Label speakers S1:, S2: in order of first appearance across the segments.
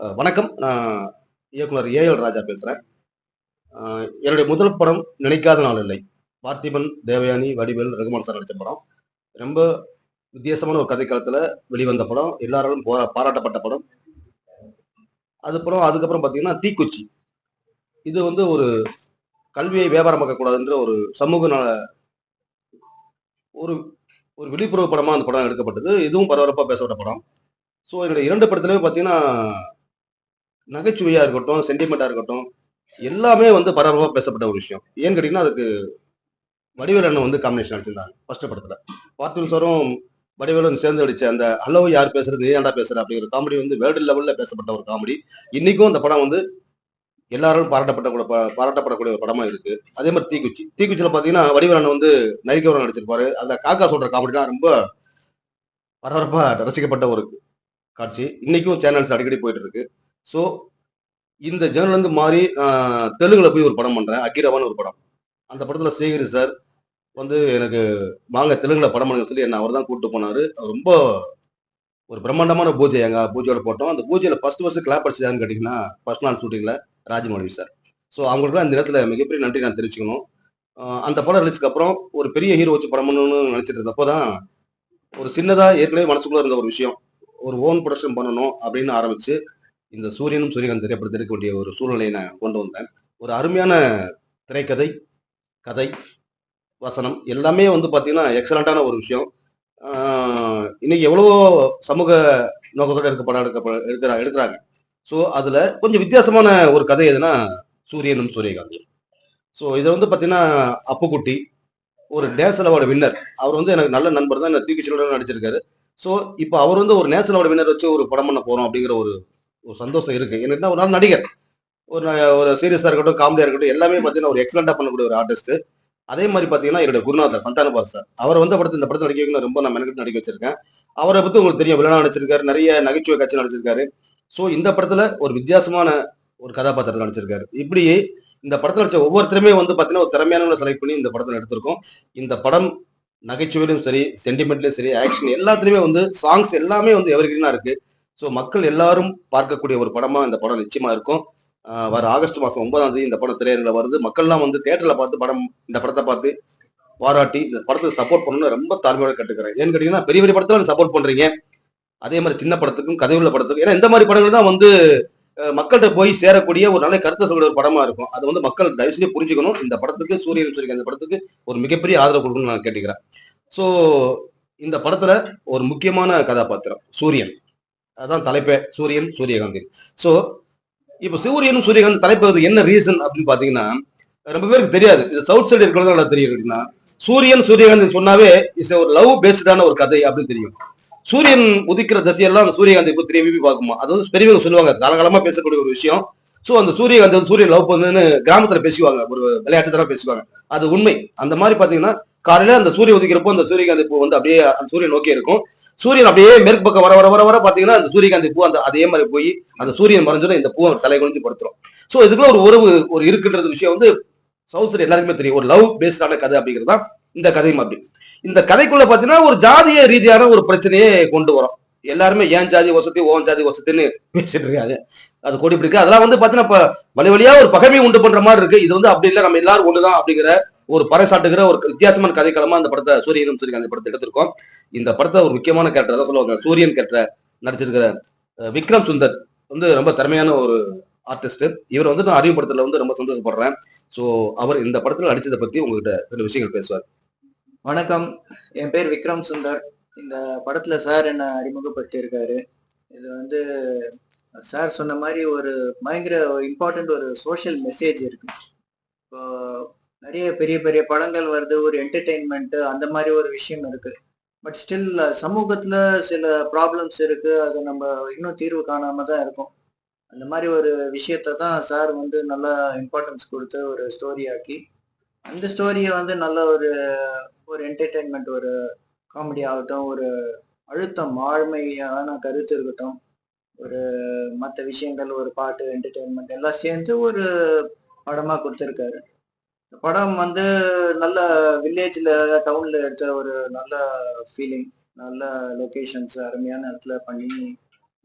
S1: வணக்கம். நான் இயக்குனர் ஏஎல் ராஜா பேசுகிறேன் என்னுடைய முதல் படம் நினைக்காத நாள் இல்லை. பார்த்திபன் தேவயானி வடிவேல் ரகுமான் சார் நடித்த படம். ரொம்ப வித்தியாசமான ஒரு கதைக்களத்தில் வெளிவந்த படம். எல்லாராலும் போரா பாராட்டப்பட்ட படம். அதுக்கப்புறம் அதுக்கப்புறம் பார்த்தீங்கன்னா தீக்குச்சி. இது வந்து ஒரு கல்வியை வியாபாரமாக்கக்கூடாதுன்ற ஒரு சமூக நல ஒரு ஒரு விழிப்புணர்வு படமாக அந்த படம் எடுக்கப்பட்டது. இதுவும் பரபரப்பாக பேசப்பட்ட படம். ஸோ என்னுடைய இரண்டு படத்துலையுமே பார்த்தீங்கன்னா நகைச்சுவையாக இருக்கட்டும் சென்டிமெண்ட்டாக இருக்கட்டும் எல்லாமே வந்து பரபரப்பாக பேசப்பட்ட ஒரு விஷயம். ஏன்னு கேட்டிங்கன்னா அதுக்கு வடிவேல் அண்ணன் வந்து காம்பினேஷன் அடிச்சிருந்தாங்க ஃபர்ஸ்ட் படத்தில். பார்த்திபன் சாரும் வடிவேலும் சேர்ந்து அடிச்ச அந்த அளவு யார் பேசுறது நீ ஏன்டா பேசுற அப்படிங்கிற காமெடி வந்து வேர்ல்டு லெவலில் பேசப்பட்ட ஒரு காமெடி இன்னைக்கும் அந்த படம் வந்து எல்லாரும் பாராட்டப்பட்ட பாராட்டப்படக்கூடிய ஒரு படமா இருக்கு. அதே மாதிரி தீக்குச்சி. தீக்குச்சியில் பார்த்தீங்கன்னா வடிவேலன் வந்து நரிக்கவரன் நடிச்சிருப்பாரு. அந்த காக்கா சொல்ற காமெடிலாம் ரொம்ப பரபரப்பா ரசிக்கப்பட்ட ஒரு காட்சி. இன்னைக்கும் சேனல்ஸ் அடிக்கடி போயிட்டு இருக்கு. ஸோ இந்த ஜேர்னல்லேருந்து மாறி தெலுங்குல போய் ஒரு படம் பண்ணுறேன் அக்கிரவான்னு ஒரு படம். அந்த படத்தில் சேகரி சார் வந்து எனக்கு வாங்க தெலுங்குல படம் பண்ணுங்க சொல்லி என்ன அவர் தான் கூப்பிட்டு போனார். அவர் ரொம்ப ஒரு பிரம்மாண்டமான பூஜை எங்கள் பூஜையோட போட்டோம். அந்த பூஜையில் ஃபர்ஸ்ட் ஃபர்ஸ்ட் கிளாப் அடிச்சதான்னு கேட்டிங்கன்னா ஃபர்ஸ்ட் நாள் ஷூட்டிங்கில் ராஜமௌழி சார் ஸோ அவங்களுக்கு அந்த நேரத்தில் மிகப்பெரிய நன்றி நான் தெரிவிச்சுக்கணும். அந்த படம் ரிலீஸ்க்கு அப்புறம் ஒரு பெரிய ஹீரோ வச்சு படம் பண்ணணும்னு நினச்சிட்டு இருந்தப்போ தான் ஒரு சின்னதாக ஏற்கனவே மனசுக்குள்ளே இருந்த ஒரு விஷயம். ஒரு ஓன் ப்ரொடக்ஷன் பண்ணணும் அப்படின்னு ஆரம்பிச்சு இந்த சூரியனும் சூரியகாந்த் திரைப்படத்தை வேண்டிய ஒரு சூழ்நிலையை நான் கொண்டு வந்தேன். ஒரு அருமையான திரைக்கதை கதை வசனம் எல்லாமே வந்து பார்த்தீங்கன்னா எக்ஸலண்ட்டான ஒரு விஷயம். இன்னைக்கு எவ்வளவோ சமூக நோக்கத்தோட இருக்க படம் எடுக்க எடுக்கிறா எடுக்கிறாங்க. ஸோ அதில் கொஞ்சம் வித்தியாசமான ஒரு கதை எதுனா சூரியனும் சூரியகாந்த் ஸோ இதை வந்து பார்த்தீங்கன்னா அப்புக்குட்டி ஒரு நேஷனல் அவார்டு வின்னர். அவர் வந்து எனக்கு நல்ல நண்பர் தான். என்ன தீக்கிச்சலோட நடிச்சிருக்காரு. ஸோ இப்போ அவர் வந்து ஒரு நேஷனல் அவார்டு வின்னர் வச்சு ஒரு படம் பண்ண போகிறோம் அப்படிங்கிற ஒரு ஒரு சந்தோஷம் இருக்கு. எனக்கு ஒரு நாள் நடிகர். ஒரு ஒரு சீரியஸா இருக்கட்டும் காமெடியா இருக்கட்டும் எல்லாமே பார்த்தீங்கன்னா ஒரு எக்ஸலண்டா பண்ணக்கூடிய ஒரு ஆர்டிஸ்ட் அதே மாதிரி பார்த்தீங்கன்னா என்னுடைய குருநாதர் சந்தானபார் சார். அவரை வந்து படத்தை இந்த படத்தை நடிக்க ரொம்ப நான் மெனக்கிட்டு நடிக்க வச்சிருக்கேன். அவரை பத்தி உங்களுக்கு தெரியும் வில்லனா நடிச்சிருக்காரு நிறைய நகைச்சுவை காட்சி நடிச்சிருக்காரு. ஸோ இந்த படத்துல ஒரு வித்தியாசமான ஒரு கதாபாத்திரத்தை நடிச்சிருக்காரு. இப்படி இந்த படத்தில் நடிச்ச ஒவ்வொருத்தருமே வந்து பார்த்தீங்கன்னா ஒரு திறமையானவங்களை செலக்ட் பண்ணி இந்த படத்தை எடுத்திருக்கோம். இந்த படம் நகைச்சுவையிலும் சரி சென்டிமெண்ட்லையும் சரி ஆக்ஷன் எல்லாத்துலேயுமே வந்து சாங்ஸ் எல்லாமே வந்து எவர்கிரீனாக இருக்குது ஸோ மக்கள் எல்லாரும் பார்க்கக்கூடிய ஒரு படமா இந்த படம் நிச்சயமா இருக்கும். வர ஆகஸ்ட் மாசம் ஒன்பதாம் தேதி இந்த படம் திரையரங்கில் வருது. மக்கள்லாம் வந்து தேட்டரில் பார்த்து படம் இந்த படத்தை பார்த்து பாராட்டி இந்த படத்துக்கு சப்போர்ட் பண்ணணும்னு ரொம்ப தாழ்மையோட கேட்டுக்கிறேன். ஏன்னு கேட்டீங்கன்னா பெரிய பெரிய படத்துல சப்போர்ட் பண்றீங்க. அதே மாதிரி சின்ன படத்துக்கும் கதையுள்ள படத்துக்கும் ஏன்னா இந்த மாதிரி படங்கள் தான் வந்து மக்கள்கிட்ட போய் சேரக்கூடிய ஒரு நல்ல கருத்தை சொல்கிற ஒரு படமா இருக்கும். அது வந்து மக்கள் தயவு செஞ்சு புரிஞ்சுக்கணும். இந்த படத்துக்கு சூரியன் சொல்லி இந்த படத்துக்கு ஒரு மிகப்பெரிய ஆதரவு கொடுக்கணும்னு நான் கேட்டுக்கிறேன். ஸோ இந்த படத்துல ஒரு முக்கியமான கதாபாத்திரம் சூரியன். அதான் தலைப்பே சூரியன் சூரியகாந்தி. ஸோ இப்போ சூரியனும் சூரியகாந்த் தலைப்பு என்ன ரீசன் அப்படின்னு பார்த்தீங்கன்னா ரொம்ப பேருக்கு தெரியாது. இது சவுத் சைடு இருக்கிறது நல்லா தெரியும். அப்படின்னா சூரியன் சூரியகாந்தி சொன்னாவே இஸ் ஒரு லவ் பேஸ்டான ஒரு கதை அப்படின்னு தெரியும். சூரியன் உதிக்கிற திசையெல்லாம் அந்த சூரியகாந்தி இப்போ திரும்பி பார்க்குமா? அது வந்து பெரியவங்க சொல்லுவாங்க. தாராளமாக பேசக்கூடிய ஒரு விஷயம். ஸோ அந்த சூரியகாந்த் வந்து சூரியன் லவ் பண்ணுன்னு கிராமத்தில் பேசுவாங்க ஒரு விளையாட்டு பேசுவாங்க அது உண்மை. அந்த மாதிரி பார்த்தீங்கன்னா காலையில அந்த சூரிய உதிக்கிறப்போ அந்த சூரியகாந்தி பூ வந்து அப்படியே அந்த சூரியன் நோக்கி இருக்கும். சூரியன் அப்படியே மேற்கு பக்கம் வர வர வர வர பாத்தீங்கன்னா அந்த சூரியகாந்தி பூ அந்த அதே மாதிரி போய் அந்த சூரியன் மறைஞ்சோட இந்த பூவை தலை குனிஞ்சு படுத்துரும். ஸோ இதுக்குள்ள ஒரு உறவு ஒரு இருக்குன்றது விஷயம் வந்து சவுத் எல்லாருக்குமே தெரியும். ஒரு லவ் பேஸ்டான கதை அப்படிங்கிறது தான் இந்த கதையும் அப்படி. இந்த கதைக்குள்ள பாத்தீங்கன்னா ஒரு ஜாதிய ரீதியான ஒரு பிரச்சனையே கொண்டு வரும். எல்லாருமே ஏன் ஜாதி வசதி ஓன் ஜாதி வசதின்னு பேசிட்டு இருக்காங்க அது கொடி பிடிக்கு அதெல்லாம் வந்து பாத்தீங்கன்னா வழி வழியா ஒரு பகைமை உண்டு பண்ற மாதிரி இருக்கு. இது வந்து அப்படி இல்லை. நம்ம எல்லாரும் ஒண்ணுதான் அப்படிங்கிற ஒரு பறைசாட்டுகிற ஒரு வித்தியாசமான கதைக்களமா அந்த படத்தை சூரியனும் சூரியன் அந்த படத்தை எடுத்திருக்கோம். இந்த படத்தை ஒரு முக்கியமான கேரக்டர் தான் சொல்லுவாங்க. சூரியன் கேரக்டர் நடிச்சிருக்கிற விக்ரம் சுந்தர் வந்து ரொம்ப திறமையான ஒரு ஆர்டிஸ்ட் இவர் வந்து நான் அறிமுகப்படுத்தல வந்து ரொம்ப சந்தோஷப்படுறேன். ஸோ அவர் இந்த படத்துல நடிச்சதை பத்தி உங்ககிட்ட சில விஷயங்கள் பேசுவார்.
S2: வணக்கம். என் பேர் விக்ரம் சுந்தர். இந்த படத்துல சார் என்ன அறிமுகப்படுத்தியிருக்காரு. இது வந்து சார் சொன்ன மாதிரி ஒரு பயங்கர இம்பார்ட்டன்ட் ஒரு சோஷியல் மெசேஜ் இருக்கு. இப்போ நிறைய பெரிய பெரிய படங்கள் வருது ஒரு என்டர்டெயின்மெண்ட் அந்த மாதிரி ஒரு விஷயம் இருக்கு. பட் ஸ்டில் சமூகத்துல சில ப்ராப்ளம்ஸ் இருக்கு. அதை நம்ம இன்னும் தீர்வு காணாம தான் இருக்கும். அந்த மாதிரி ஒரு விஷயத்த தான் சார் வந்து நல்லா இம்பார்ட்டன்ஸ் கொடுத்து ஒரு ஸ்டோரி ஆக்கி அந்த ஸ்டோரியை வந்து நல்ல ஒரு ஒரு என்டர்டெயின்மெண்ட் ஒரு காமெடி ஆகட்டும் ஒரு அழுத்தம் ஆழ்மையான கருத்து இருக்கட்டும் ஒரு மற்ற விஷயங்கள் ஒரு பாட்டு என்டர்டெயின்மெண்ட் எல்லாம் சேர்ந்து ஒரு படமாக கொடுத்துருக்காரு. படம் வந்து நல்ல வில்லேஜ்ல டவுன்ல எடுத்த ஒரு நல்ல ஃபீலிங் நல்ல லொகேஷன்ஸ் அருமையான இடத்துல பண்ணி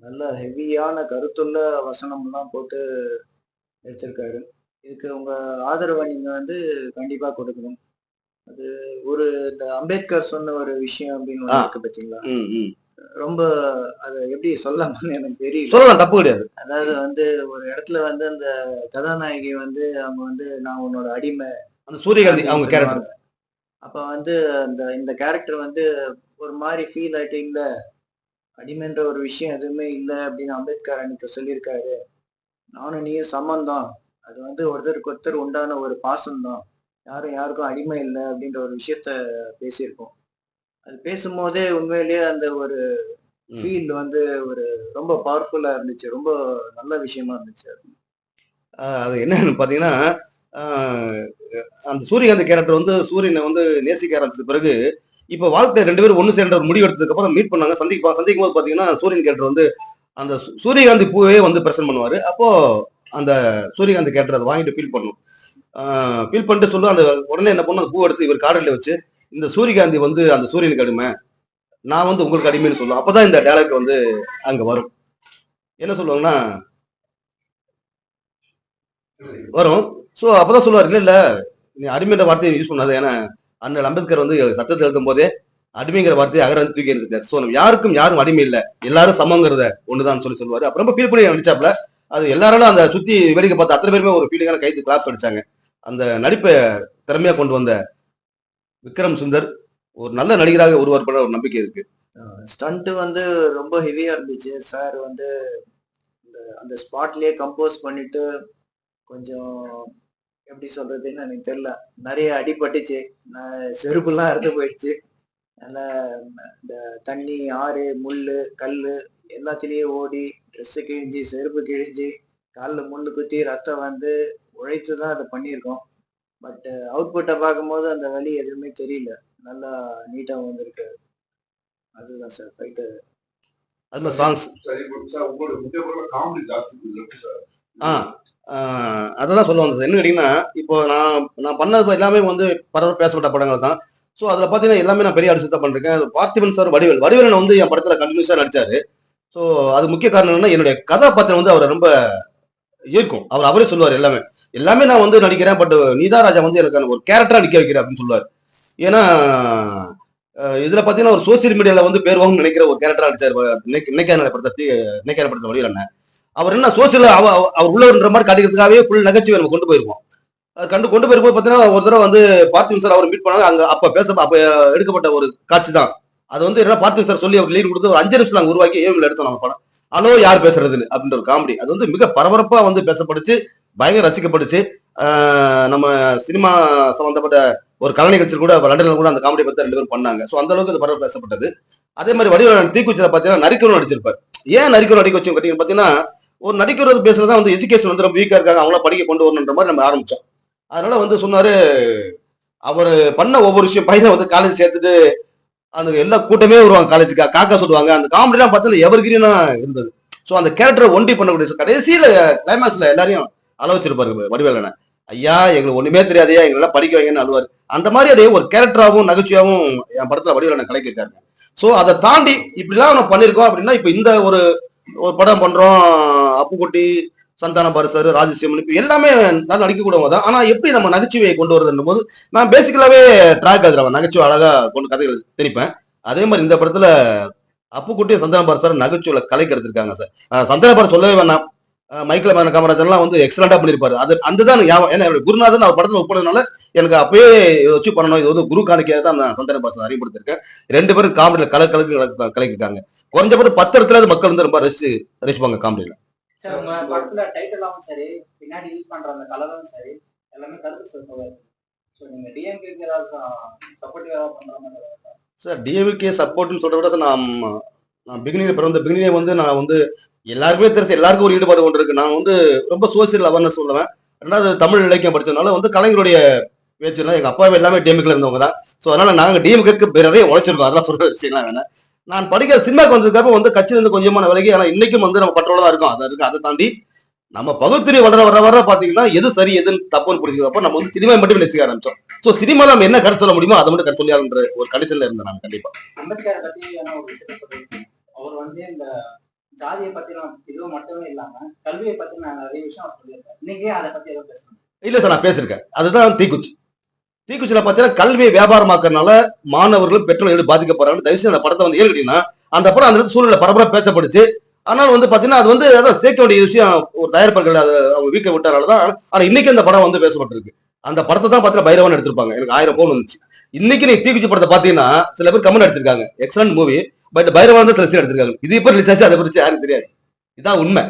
S2: நல்ல ஹெவியான கருத்துள்ள வசனம்லாம் போட்டு எடுத்திருக்காரு இதுக்கு உங்க ஆதரவை நீங்க வந்து கண்டிப்பா கொடுக்கணும் அது ஒரு இந்த அம்பேத்கர் சொன்ன ஒரு விஷயம் அப்படின்னு. இருக்கு
S1: ம்.
S2: ரொம்ப அதை எப்படி சொல்லலாம்னு எனக்கு தெரியல.
S1: சொல்லலாம் தப்பு கிடையாது.
S2: அதாவது வந்து ஒரு இடத்துல வந்து அந்த கதாநாயகி வந்து அவங்க வந்து நான் உன்னோட அடிமை
S1: அந்த சூரியகாந்தி அவங்க கேரக்டர்.
S2: அப்ப வந்து அந்த இந்த கேரக்டர் வந்து ஒரு மாதிரி ஃபீல் ஆயிட்டு இல்ல அடிமைன்ற ஒரு விஷயம் எதுவுமே இல்ல அப்படின்னு அம்பேத்கர் அன்னைக்கு சொல்லியிருக்காரு. நானும் நீயும் சம்மந்தம் அது வந்து ஒருத்தருக்கு ஒருத்தர் உண்டான ஒரு பாசம் தான் யாரும் யாருக்கும் அடிமை இல்லை அப்படின்ற ஒரு விஷயத்த பேசியிருக்கோம். அது பேசும்போதே உண்மையிலேயே அந்த ஒரு. ஃபீல் வந்து ஒரு ரொம்ப பவர்ஃபுல்லா இருந்துச்சு. ரொம்ப நல்ல விஷயமா இருந்துச்சு அது.
S1: என்னன்னு பாத்தீங்கன்னா ஆஹ் அந்த சூரியகாந்த் கேரக்டர் வந்து சூரியனை வந்து நேசிக்க ஆரம்பிச்ச பிறகு இப்ப வாழ்க்கை ரெண்டு பேரும் ஒண்ணு சேர்ந்த ஒரு முடிவு எடுத்ததுக்கு அப்புறம் மீட் பண்ணாங்க. சந்திப்பா சந்திக்கும் போது பாத்தீங்கன்னா சூரியன் கேரக்டர் வந்து அந்த சூரியகாந்தி பூவே வந்து பிரசன்ட் பண்ணுவாரு. அப்போ அந்த சூரியகாந்தி கேரக்டர் அதை வாங்கிட்டு ஃபீல் பண்ணும் ஃபீல் பண்ணிட்டு சொல்லு அந்த உடனே என்ன பண்ணும் அந்த பூ எடுத்து இவர் காடல்ல வச்சு இந்த சூரியகாந்தி வந்து அந்த சூரியனுக்கு அடிமை. நான் வந்து உங்களுக்கு அடிமைன்னு சொல்லுவேன். அப்பதான் இந்த டேரக்ட் வந்து அங்க வரும். என்ன சொல்லுவாங்கன்னா? வரும். ஸோ அப்பதான் சொல்லுவார் இல்ல இல்ல நீ அடிமைன்ற வார்த்தையை யூஸ் பண்ணாத. ஏன்னா அண்ணல் அம்பேத்கர் வந்து சட்டத்தை எழுதும் போதே அடிமைங்கிற வார்த்தையை அகர வந்து தூக்கி இருக்காரு ஸோ யாருக்கும் யாரும் அடிமை இல்லை. எல்லாரும் சமங்கிறத ஒண்ணுதான் சொல்லி சொல்லுவாரு. அப்புறம் ரொம்ப ஃபீல் பண்ணி நினைச்சாப்ல அது எல்லாராலும் அந்த சுத்தி வேடிக்கை பார்த்து அத்தனை பேருமே ஒரு ஃபீலிங்கான கைது கிளாப்ஸ் அடிச்சாங்க அந்த நடிப்பை திறமையா கொண்டு வந்த விக்ரம் சுந்தர் ஒரு நல்ல நடிகராக உருவாக்கப்பட ஒரு நம்பிக்கை இருக்கு.
S2: ஸ்டண்ட் வந்து ரொம்ப ஹெவியா இருந்துச்சு. சார் வந்து இந்த அந்த ஸ்பாட்லயே கம்போஸ் பண்ணிட்டு கொஞ்சம் எப்படி சொல்றதுன்னு எனக்கு தெரியல. நிறைய அடிபட்டுச்சு. நான் செருப்புலாம் இறந்து போயிடுச்சு. நல்ல இந்த தண்ணி ஆறு முள் கல் எல்லாத்துலேயும் ஓடி ட்ரெஸ்ஸு கிழிஞ்சு செருப்பு கிழிஞ்சு காலில் முள்ளு குத்தி ரத்தம் வந்து உழைத்து தான் அதை பண்ணியிருக்கோம். பட் uh, அவுட்புட்டை பார்க்கும்போது அந்த வலி எதுவுமே தெரியல. நல்லா நீட்டாக வந்திருக்கு. அதுதான் சார் ஃபைட்டு
S1: அது மாதிரி சாங்ஸ்
S3: காமெடி சார்
S1: ஆ ஆஹ் சொல்ல வந்தது என்ன கேட்டீங்கன்னா இப்போ நான் நான் பண்ணது எல்லாமே வந்து பரவ பேசப்பட்ட படங்கள் தான். ஸோ அதில் பார்த்தீங்கன்னா எல்லாமே நான் பெரிய அடிச்சு தான் பண்ணிருக்கேன் பார்த்திபன் சார் வடிவேல். வடிவேலன் வந்து என் படத்தில் கண்டினியூஸாக நடிச்சாரு. ஸோ அது முக்கிய காரணம் என்னன்னா என்னுடைய கதாபாத்திரம் வந்து அவரை ரொம்ப ஈர்க்கும். அவர் அவரே சொல்லுவார் எல்லாமே. எல்லாமே நான் வந்து நடிக்கிறேன் பட் நீதா ராஜா வந்து எனக்கு ஒரு கேரக்டரா நிக்க வைக்கிறேன் அப்படின்னு சொல்லுவார். ஏன்னா இதுல பாத்தீங்கன்னா ஒரு சோசியல் மீடியால வந்து பேர் வாங்கணும்னு நினைக்கிற ஒரு கேரக்டரா நடிச்சார். இன்னைக்கு படத்தை இன்னைக்கான படத்தை வழியில் என்ன அவர் என்ன சோசியல் அவர் உள்ளன்ற மாதிரி காட்டிக்கிறதுக்காகவே ஃபுல் நகைச்சுவை நம்ம கொண்டு போயிருக்கோம் அது கண்டு கொண்டு போயிருப்போம் பார்த்தீங்கன்னா ஒரு தடவை வந்து பார்த்திபன் சார் அவர் மீட் பண்ணாங்க. அங்க அப்ப பேச அப்ப எடுக்கப்பட்ட ஒரு காட்சி தான். அது வந்து என்ன பார்த்திபன் சார் சொல்லி அவர் லீட் கொடுத்து ஒரு அஞ்சு நிமிஷம் நாங்க உருவாக்கி ஏவில எடுத்தோம் நம்ம படம். ஹலோ யார் பேசுறதுன்னு? அப்படின்ற ஒரு காமெடி அது வந்து மிக பரபரப்பா வந்து பேசப்படுச்சு பயங்கர ரசிக்கப்பட்டுச்சு. நம்ம சினிமா சம்பந்தப்பட்ட ஒரு கலை நிகழ்ச்சி கூட லண்டன்ல கூட அந்த காமெடி பத்தி ரெண்டு பேரும் பண்ணாங்க. ஸோ அந்த அளவுக்கு அது படம் பேசப்பட்டது. அதே மாதிரி வடிவல் தீக்குச்சியில் பார்த்தீங்கன்னா நரிக்கணும் நடிச்சிருப்பார். ஏன் நரிக்கணும் நடிக்க வச்சோம் பார்த்தீங்கன்னா ஒரு நடிக்கிறது பேசுறதா வந்து எஜுகேஷன் வந்து ரொம்ப வீக்காக இருக்காங்க. அவங்கள படிக்க கொண்டு வரணுன்ற மாதிரி நம்ம ஆரம்பிச்சோம். அதனால வந்து சொன்னாரு அவர் பண்ண ஒவ்வொரு விஷயம் பையனை வந்து காலேஜ் சேர்த்துட்டு அந்த எல்லா கூட்டமே வருவாங்க காலேஜுக்கு காக்கா சொல்லுவாங்க அந்த காமெடிலாம் பார்த்தீங்கன்னா பார்த்தா இருந்தது. ஸோ அந்த கேரக்டரை ஒண்டி பண்ணக்கூடிய கடைசியில் கிளைமேக்ஸில் எல்லாரையும் அள வச்சிருப்பாரு வடிவேலனை. ஐயா எங்களுக்கு ஒண்ணுமே தெரியாதையா எங்களை படிக்க வைங்கன்னு அழுவாரு. அந்த மாதிரி அதே ஒரு கேரக்டராகவும் நகைச்சுவாவும் என் படத்துல வடிவேலனை கலைக்கிருக்காங்க ஸோ அதை தாண்டி இப்படிலாம் நம்ம பண்ணியிருக்கோம் அப்படின்னா இப்போ இந்த ஒரு ஒரு படம் பண்றோம் அப்புக்குட்டி சந்தான பாரசர் ராஜசிம்மன் இப்போ எல்லாமே நல்லா நடிக்கக்கூடவங்க தான். ஆனா எப்படி நம்ம நகைச்சுவையை கொண்டு வருதுன்னும் போது நான் பேசிக்கலாவே ட்ராக் அதுல நகைச்சுவை அழகா கொண்டு கதைகள் திணிப்பேன் அதே மாதிரி இந்த படத்துல அப்புக்குட்டியும் சந்தான பாரசர் நகைச்சுவையில கலைக்கு எடுத்திருக்காங்க சார். அஹ் சந்தான சொல்லவே வேணாம். மைக்கேல் மேன காமராஜர்லாம் வந்து எக்ஸலண்டா பண்ணிருப்பாரு அது அந்த தான் ஏன்னா குருநாதன் அவர் படத்துல ஒப்பனதுனால எனக்கு அப்பயே வச்சு பண்ணணும். இது வந்து குரு காணிக்கையாக தான் நான் சந்தான பாரசன் அறிமுகப்படுத்திருக்கேன். ரெண்டு பேரும் காமெடியில கலை கலக்கு கலைக்கிருக்காங்க குறைஞ்சபட்சம் பத்து இடத்துல மக்கள் வந்து ரொம்ப ரசிச்சு ரசிப்பாங்க காமெடியில.
S4: சார் பின்னாடி யூஸ் பண்ற அந்த கலரும் சரி எல்லாமே கருத்து மாதிரி
S1: சார். டிஏவிகே சப்போர்ட்னு சொல்றத விட நான் நான் பிகினிங் பிறந்த பிகினிங் வந்து நான் வந்து எல்லாருக்குமே தெரிஞ்சு எல்லாருக்கும் ஒரு ஈடுபாடு கொண்டு இருக்கு. நான் வந்து ரொம்ப சோசியல் அவேர்னஸ் சொல்லுவேன் ரெண்டாவது தமிழ் இலக்கியம் படிச்சதுனால வந்து கலைஞருடைய பேச்சுலாம் எங்க அப்பாவே எல்லாமே டிஎம்கில் இருந்தவங்க தான். ஸோ அதனால நாங்கள் டிஎம்கேக்கு நிறைய உழைச்சிருக்கோம். அதெல்லாம் சொல்ற விஷயம்லாம் வேணாம். நான் படிக்கிற சினிமாக்கு வந்ததுக்காக வந்து கட்சியிலிருந்து கொஞ்சமான விலகி ஆனால் இன்னைக்கும் வந்து நம்ம பற்றோட தான் இருக்கும். அதை இருக்கு அதை தாண்டி நம்ம பகுத்தறி வளர வர வர பாத்தீங்கன்னா எது சரி எதுன்னு தப்புன்னு பிடிக்கிறப்ப நம்ம வந்து சினிமா மட்டும் நேசிக்க ஆரம்பிச்சோம். ஸோ சினிமா நம்ம என்ன கருத்து சொல்ல முடியுமோ அதை மட்டும் கருத்து சொல்லியாங்கன்ற ஒரு கண்டிஷன்ல இருந்தேன் நான் கண்டிப்பா.
S4: அவர் வந்து இந்த ஜாதியை பத்தின இதுவும் மட்டுமே இல்லாம கல்வியை பத்தின நிறைய விஷயம் அவர் சொல்லியிருக்காரு. அதை பத்தி எதுவும் பேசணும்?
S1: இல்ல சார் நான் பேசியிருக்கேன். அதுதான் தீக்குச்சி. தீக்குச்சியில பார்த்தீங்கன்னா கல்வியை வியாபாரமாக்குறதுனால மாணவர்களும் பெற்றோர்கள் பாதிக்கப்படுறாங்க? தயவுசெய்து அந்த படத்தை வந்து ஏன் அந்த படம் அந்த சூழ்நிலை பரபரா பேசப்படுச்சு. ஆனால் வந்து பாத்தீங்கன்னா அது வந்து அதான் சேர்க்க வேண்டிய விஷயம். ஒரு தயாரிப்பாளர்கள் அவங்க வீக்க விட்டாரால தான். ஆனா இன்னைக்கு அந்த படம் வந்து பேசப்பட்டிருக்கு. அந்த படத்தை தான் பாத்தீங்கன்னா பைரவன் எடுத்திருப்பாங்க. எனக்கு ஆயிரம் போன் வந்துச்சு. இன்னைக்கு நீ தீக்குச்சி படத்தை பாத்தீங்கன்னா சில பேர் கமெண்ட் எடுத்திருக்காங்க. எக்ஸலன்ட் மூவி பட் பைரவன் தான் சில சீன் எடுத்திருக்காங்க. இது எப்ப ரிலீஸ் ஆச்சு அதை பற்றி யாரும் தெரியாது. இதான் உண்மை.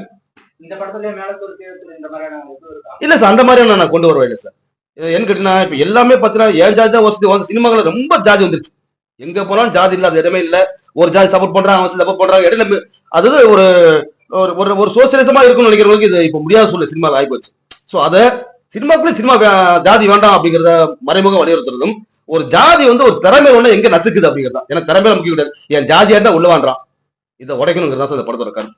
S4: இந்த படத்துலயே மேலத்தூர் கீழத்தூர் இந்த மாதிரியான
S1: இல்ல சார் அந்த மாதிரி நான் கொண்டு வருவேன் இல்ல சார் ஏன்னு கேட்டீங்கன்னா இப்ப எல்லாமே பாத்தீங்கன்னா ஏன் ஜாதி தான் வசதி வந்து சினிமாவில் ரொம்ப ஜாதி வந்துருச்சு. எங்க போனாலும் ஜாதி இல்லாத இடமே இல்ல. ஒரு ஜாதி சப்போர்ட் பண்றாங்க அவன் சப்போர்ட் பண்றாங்க. இடையில அதாவது ஒரு ஒரு ஒரு சோசியலிசமா இருக்கும்னு நினைக்கிறவங்களுக்கு இது இப்ப முடியாத சூழ்நிலை சினிமாவில் ஆகிப்போச்சு ஸோ அதை சினிமாக்குள்ள சினிமா ஜாதி வேண்டாம் அப்படிங்கிறத மறைமுகம் வலியுறுத்துறதும் ஒரு ஜாதி வந்து ஒரு திறமை ஒண்ணு எங்க நசுக்குது அப்படிங்கிறதா. எனக்கு திறமையில முக்கியம் கிடையாது. என் ஜாதியா இருந்தா உள்ள வாண்டான் இதை உடைக்கணுங்கிறது தான் சார் இந்த படத்தோட கருத்து.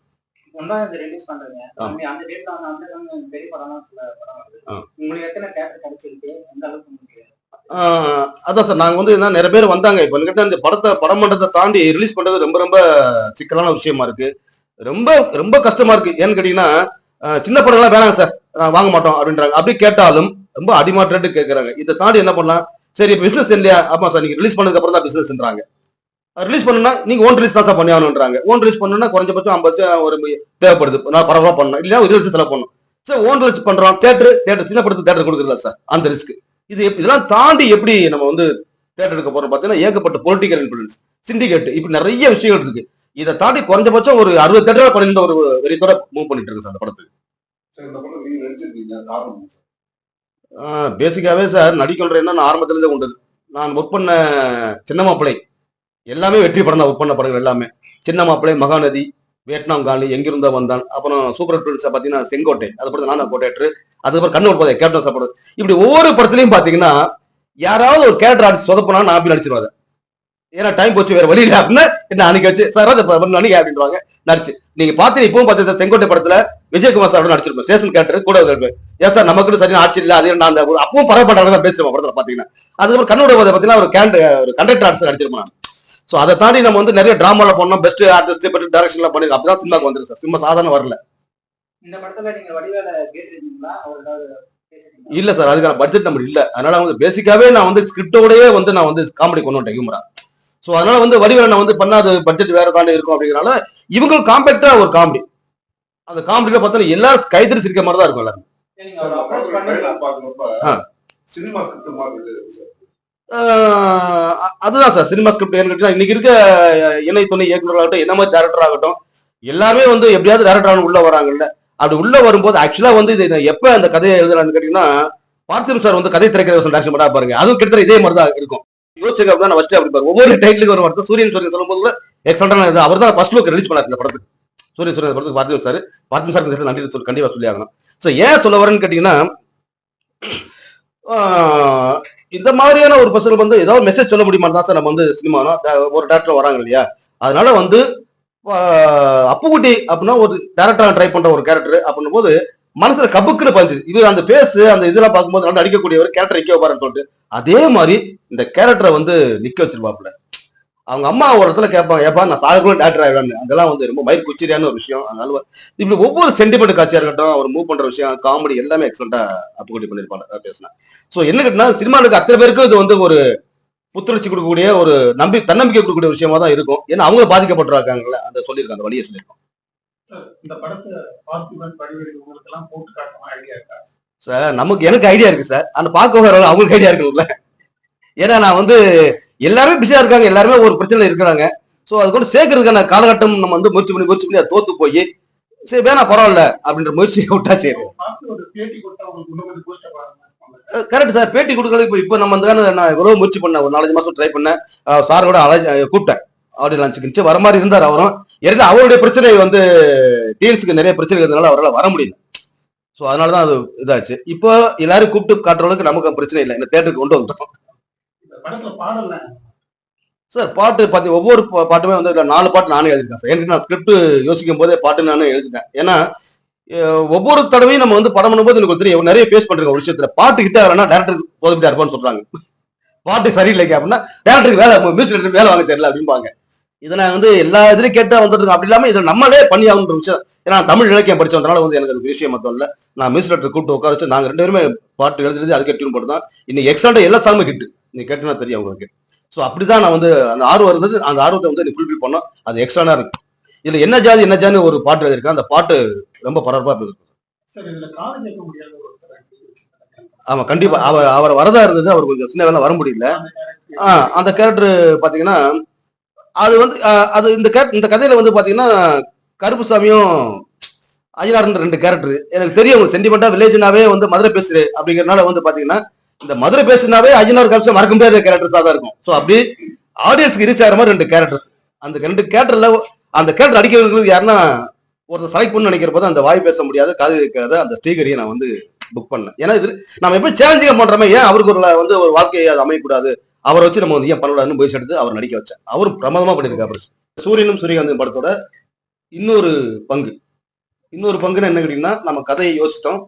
S1: அதான் சார் நாங்க வந்து என்ன நிறைய பேர் வந்தாங்க. இப்ப என்கிட்ட இந்த படத்தை படம் பண்றதை தாண்டி ரிலீஸ் பண்றது ரொம்ப ரொம்ப சிக்கலான விஷயமா இருக்கு. ரொம்ப ரொம்ப கஷ்டமா இருக்கு. ஏன்னு கேட்டீங்கன்னா சின்ன படம்லாம் வேணாங்க சார். வாங்க மாட்டோம் அப்படின்றாங்க. அப்படி கேட்டாலும் ரொம்ப அடிமாட்டு கேட்கறாங்க இதை தாண்டி என்ன பண்ணலாம்? சரி இப்போ பிஸ்னஸ் இல்லையா ஆமா சார் நீங்க ரிலீஸ் பண்ணதுக்கு அப்புறம் தான் பிசினஸ்ன்றாங்க ரிலீஸ் பண்ணுனா நீங்க ஓன் ரிலீஸ் தான் சார் பண்ணி ஆகணுன்றாங்க ஓன் ரிலீஸ் பண்ணணும்னா குறைஞ்சபட்சம் ஐம்பது ஒரு தேவைப்படுது. நான் பரவாயில்ல பண்ணணும். இல்லையா ஒரு லட்சம் செலவு பண்ணணும். சார் ஓன் ரிலீஸ் பண்றோம். தேட்டர் தேட்டர் சின்ன படத்துக்கு தேட்டர் கொடுக்குறதா சார். அந்த ரிஸ்க் இது இதெல்லாம் தாண்டி எப்படி நம்ம வந்து தேட்டர் எடுக்க போறோம் பார்த்தீங்கன்னா ஏகப்பட்ட பொலிட்டிக்கல் இன்ஃபுளுன்ஸ் சிண்டிகேட் இப்படி நிறைய விஷயங்கள் இருக்கு. இதை தாண்டி குறைஞ்சபட்சம் ஒரு அறுபது தேட்டர் பண்ணிட்டு ஒரு வெறித்தோட மூவ் பண்ணிட்டு இருக்கு சார் அந்த படத்துக்கு.
S3: சார் இந்த படம் நீங்க நினைச்சிருக்கீங்க காரணம் சார்
S1: பேசிக்காகவே சார் நடிக்கின்ற நான் ஆரம்பத்துல இருந்தே உண்டு நான் ஒர்க் பண்ண சின்ன மாப்பிள்ளை. எல்லாமே வெற்றி படம் தான் ஒர்க் பண்ண படங்கள் எல்லாமே. சின்ன மாப்பிள்ளை மகாநதி வியட்நாம் காலி எங்கிருந்தா வந்தான். அப்புறம் சூப்பர் டுவெல்ஸ் பார்த்தீங்கன்னா செங்கோட்டை. அது படத்தை நான் தான் அதுக்கப்புறம் கண்ணு ஒரு படம் கேப்டன் சாப்பாடு இப்படி ஒவ்வொரு படத்துலையும் பார்த்தீங்கன்னா யாராவது ஒரு கேரக்டர் ஆர்டிஸ்ட் சொதப்பினா நான் அப்படி நடிச்சிருவாங்க ஏன்னா டைம் போச்சு வேற வழி இல்லை அப்படின்னா என்ன அன்னைக்கு வச்சு சார் அதை அன்னைக்கு அப்படின்வாங்க நடிச்சு. நீங்க பார்த்து இப்பவும் பார்த்து செங்கோட்டை படத்துல விஜயகுமார் சார் நடிச்சிருப்பேன் ஸ்டேஷன் கேரக்டர் கூட இருப்பேன் ஏன் சார் நமக்கு சரியான ஆட்சி இல்லை. அது நான் அந்த அப்பவும் பரவப்பட்டாங்க தான் பேசுவேன் படத்துல பாத்தீங்கன்னா அதுக்கப்புறம் கண்ணோட போதை பார்த்தீங்கன்னா ஒரு கேண்ட் ஒரு கண்டக்டர் ஆர்டிஸ்ட் நடிச்சிருப்பேன் ஸோ அதை தாண்டி நம்ம வந்து நிறைய டிராமால பண்ணோம் பெஸ்ட் ஆர்டிஸ்ட் பெஸ்ட் டைரக்ஷன்லாம் பண்ணி அப்பதான் சினிமாக்கு வந்துருக்கு சார். சினிமா சாதாரண வரல.
S4: இந்த படத்துல நீங்க வடிவேல பேசிருக்கீங்களா?
S1: இல்ல சார் அதுக்கான பட்ஜெட் நம்ம இல்ல. அதனால வந்து பேசிக்காவே நான் வந்து ஸ்கிரிப்டோடயே வந்து நான் வந்து காமெடி கொண்டு வந்துட்டேன் ஹியூமரா ஸோ அதனால வந்து வடிவேல நான் வந்து பண்ணாத பட்ஜெட் வேற தாண்டி இருக்கும் அப்படிங்கறனால இவங்க காம்பேக்டா ஒரு காமெடி அந்த காமெடியில பார்த்தா எல்லாரும் கைத்தறி சிரிக்கிற மாதிரி தான் இருக்கும் எல்லாரும். அதுதான் சார் சினிமா ஸ்கிரிப்ட் ஏன்னு கேட்டீங்கன்னா, இன்னைக்கு இருக்க இணை துணை இயக்குநர்களாகட்டும் என்ன மாதிரி டேரக்டர் ஆகட்டும் எல்லாருமே வந்து எப்படியாவது டேரக்டர் ஆகணும் உள்ள வராங்கல்ல. அப்படி உள்ள வரும்போது ஆக்சுவலா வந்து இது எப்ப அந்த கதையை எழுதுறான்னு கேட்டீங்கன்னா பார்த்திபன் சார் வந்து கதை திரைக்கிற டேரக்ஷன் பண்ணா பாருங்க. அதுவும் கிட்டத்தட்ட இதே மாதிரி தான் இருக்கும். யோசிச்சு அப்படின்னா நான் ஃபர்ஸ்ட் அப்படி பாரு. ஒவ்வொரு டைட்டிலுக்கு ஒரு வார்த்தை. சூரியன் சூரியன் சொல்லும்போது கூட எக்ஸல்டான அவர் தான் ஃபர்ஸ்ட் லுக் ரிலீஸ் பண்ணார் இந்த படத்துக்கு. சூரியன் சூரியன் படத்துக்கு பார்த்திபன் சார். பார்த்திபன் சார் நன்றி சொல்லி கண்டிப்பா சொல்லி ஆகணும் ஸோ ஏன் சொல்ல வரேன்னு கேட்டீங்கன்னா இந்த மாதிரியான ஒரு பர்சனுக்கு வந்து ஏதாவது மெசேஜ் சொல்ல முடியுமா தான் சார் நம்ம வந்து சினிமானா ஒரு டேரக்டர் வராங்க இல்லையா? அதனால வந்து ஆஹ் அப்புக்குட்டி அப்படின்னா ஒரு டேரக்டர் ட்ரை பண்ற ஒரு கேரக்டர் அப்படின்னும் போது மனசுல கபுக்குன்னு பஞ்சு இது அந்த பேஸ் அந்த இதெல்லாம் பார்க்கும்போது நல்லா நடிக்கக்கூடிய ஒரு கேரக்டர் நிக்க வைப்பாருன்னு சொல்லிட்டு அதே மாதிரி இந்த கேரக்டரை வந்து நிக்க வச்சிருப்பாப்புல. அவங்க அம்மா ஒரு இடத்துல கேட்பாங்க ஏப்பா நான் சாகக்குள்ள டேரக்டர் ஆயிடுவாங்க அதெல்லாம் வந்து ரொம்ப மயிர் குச்சிரியான ஒரு விஷயம். அதனால இப்படி ஒவ்வொரு சென்டிமெண்ட் காட்சியா இருக்கட்டும் அவர் மூவ் பண்ற விஷயம் காமெடி எல்லாமே எக்ஸலண்டா அப்புக்குட்டி பண்ணிருப்பாங்க பேசினேன். ஸோ என்ன கேட்டா சினிமா இருக்க அத்தனை பேருக்கும் இது வந்து ஒரு புத்துணர்ச்சி கொடுக்கக்கூடிய ஒரு நம்பி தன்னம்பிக்கை கொடுக்கக்கூடிய விஷயமா தான் இருக்கும். ஏன்னா அவங்க பாதிக்கப்பட்டிருக்காங்கல்ல அந்த சொல்லியிருக்காங்க அந்த வழியை சொல்லியிருக்கோம்
S5: இந்த படத்தை பார்த்திபன் வடிவேலு உங்களுக்கு எல்லாம் போட்டு காட்டணும் ஐடியா இருக்கா?
S1: சார் நமக்கு எனக்கு ஐடியா இருக்கு சார் அந்த பார்க்க வர அவங்களுக்கு ஐடியா இருக்குல்ல ஏன்னா நான் வந்து எல்லாருமே பிஸியா இருக்காங்க. எல்லாருமே ஒரு பிரச்சனை இருக்கிறாங்க. ஸோ அது கூட சேர்க்கறதுக்கான காலகட்டம் நம்ம வந்து முயற்சி பண்ணி முயற்சி பண்ணி அதை தோத்து போய் சரி வேணா பரவாயில்ல அப்படின்ற முயற்சியை
S5: பூஸ்டப் ஆகும்
S1: கரெக்ட் சார் பேட்டி கொடுக்கறது இப்போ இப்போ நம்ம வந்து நான் எவ்வளவு முயற்சி பண்ணேன். ஒரு நாலஞ்சு மாசம் ட்ரை பண்ணேன். சார் கூட அஹ் கூப்பிட்டேன். ஆடியோ லான்ச்சுக்கு வர மாதிரி இருந்தார் அவரும். ஏற்கனவே அவருடைய பிரச்சனை வந்து டீன்ஸுக்கு நிறைய பிரச்சனை இருந்ததுனால அவரால் வர முடியல. ஸோ அதனால தான் அது இதாச்சு. இப்போ எல்லாரும் கூப்பிட்டு காட்டுற அளவுக்கு நமக்கு பிரச்சனை இல்லை. இந்த தேட்டருக்கு கொண்டு வந்துட்டோம். சார் பாட்டு பார்த்தி ஒவ்வொரு பாட்டுமே வந்து நாலு பாட்டு நானே எழுதிருக்கேன் சார் எனக்கு நான் ஸ்கிரிப்ட் யோசிக்கும் போதே பாட்டு நானே எழுதிட்டேன். ஏன்னா ஒவ்வொரு தடவையும் நம்ம வந்து படம் பண்ணும்போது எனக்கு தெரியும் நிறைய பேஸ் பண்றேன் ஒரு விஷயத்துல. பாட்டு ஹிட் ஆகலன்னா டேரக்டர் போதுமிட்டா இருப்பான்னு சொல்றாங்க. பாட்டு சரியில்லைங்க அப்படின்னா டேரக்டருக்கு வேலை மியூசிக் வேலை வாங்க தெரியல அப்படிம்பாங்க. இதை நான் வந்து எல்லா இதுலயும் கேட்டா வந்துட்டு இருக்கேன் அப்படி இல்லாம இதை நம்மளே பண்ணி ஆகணுன்ற விஷயம். ஏன்னா தமிழ் இலக்கியம் படிச்சதுனால வந்து எனக்கு அது விஷயம் மட்டும் இல்ல. நான் மிஸ் லெட்டர் கூப்பிட்டு உட்கார வச்சு நாங்க ரெண்டு பேருமே பாட்டு எழுதுறது அதுக்கு டியூன் போட்டு தான். இன்னைக்கு எக்ஸ்ட்ரா எல்லா சாங்குமே கிட்டு நீ கேட்டுனா தெரியும் உங்களுக்கு. ஸோ அப்படிதான் நான் வந்து அந்த ஆர்வம் இருந்தது. அந்த ஆர்வத்தை வந்து ஃபுல்ஃபில் பண்ணோம். அது எக்ஸ்ட்ரானா இருக்கு. இதுல என்ன ஜாதி என்ன ஜாதி ஒரு பாட்டு எழுதியிருக்கேன். அந்த பாட்டு ரொம்ப பரபரப்பா இருக்கு. ஆமா கண்டிப்பா. அவர் அவர் வரதா இருந்தது. அவர் கொஞ்சம் சின்ன வேலை வர முடியல. அந்த கேரக்டர் பாத்தீங்கன்னா அது வந்து அது இந்த இந்த கதையில வந்து பாத்தீங்கன்னா கருப்புசாமியும் அஜினார்ன்ற ரெண்டு கேரக்டர் எனக்கு தெரியும் சென்டிமெண்டா வில்லேஜ்னாவே வந்து மதுரை பேசுறு அப்படிங்கறதுனால வந்து பாத்தீங்கன்னா இந்த மதுரை பேசுனாவே அஜினார் கருப்பு மறக்க முடியாத கேரக்டர் தான் இருக்கும். ஸோ அப்படி ஆடியன்ஸ்க்கு ரீச் ஆகிற மாதிரி ரெண்டு கேரக்டர் அந்த ரெண்டு கேரக்டர்ல அந்த கேரக்டர் அடிக்கிறவங்களுக்கு யாருன்னா ஒருத்தர் செலக்ட் பண்ணு நினைக்கிற போது அந்த வாய் பேச முடியாது காது கேட்காத அந்த ஸ்ரீகரியை நான் வந்து புக் பண்ணேன். ஏன்னா இது நம்ம எப்படி சேலஞ்சிங்க பண்றோமே ஏன் அவருக்கு ஒரு வந்து ஒரு வாழ்க்கையை அது அமையக்கூடாது? அவரை வச்சு நம்ம வந்து ஏன் பண்ணக்கூடாதுன்னு முயற்சி எடுத்து அவர் நடிக்க வச்சேன். அவர் பிரமாதமா பண்ணியிருக்காரு சூரியனும் சூரியகாந்தன் படத்தோட இன்னொரு பங்கு. இன்னொரு பங்குன்னு என்ன கேட்டீங்கன்னா நம்ம கதையை யோசிச்சிட்டோம்.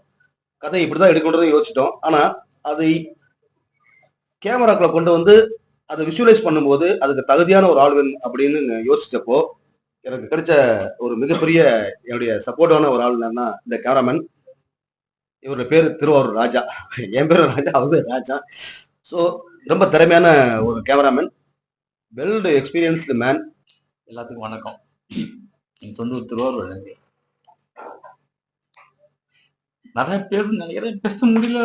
S1: கதையை இப்படிதான் எடுக்கணும்னு யோசிச்சிட்டோம். ஆனா அதை கேமராக்களை கொண்டு வந்து அதை விஷுவலைஸ் பண்ணும்போது அதுக்கு தகுதியான ஒரு ஆள் அப்படின்னு யோசிச்சப்போ எனக்கு கிடைச்ச ஒரு மிகப்பெரிய என்னுடைய சப்போர்ட்டான ஒரு ஆள் என்னன்னா இந்த கேமராமேன் இவருடைய பேர் திருவாரூர் ராஜா. என் பேரு ராஜா அவர் பேர் ராஜா. ஸோ ரொம்ப திறமையான ஒரு கேமராமேன் வெல் எக்ஸ்பீரியன்ஸ்டு மேன்
S6: எல்லாத்துக்கும் வணக்கம். என் சொந்த ஊர் திருவாரூர் எனக்கு நிறைய பேர் நினைக்கிறேன் பேச முடியல.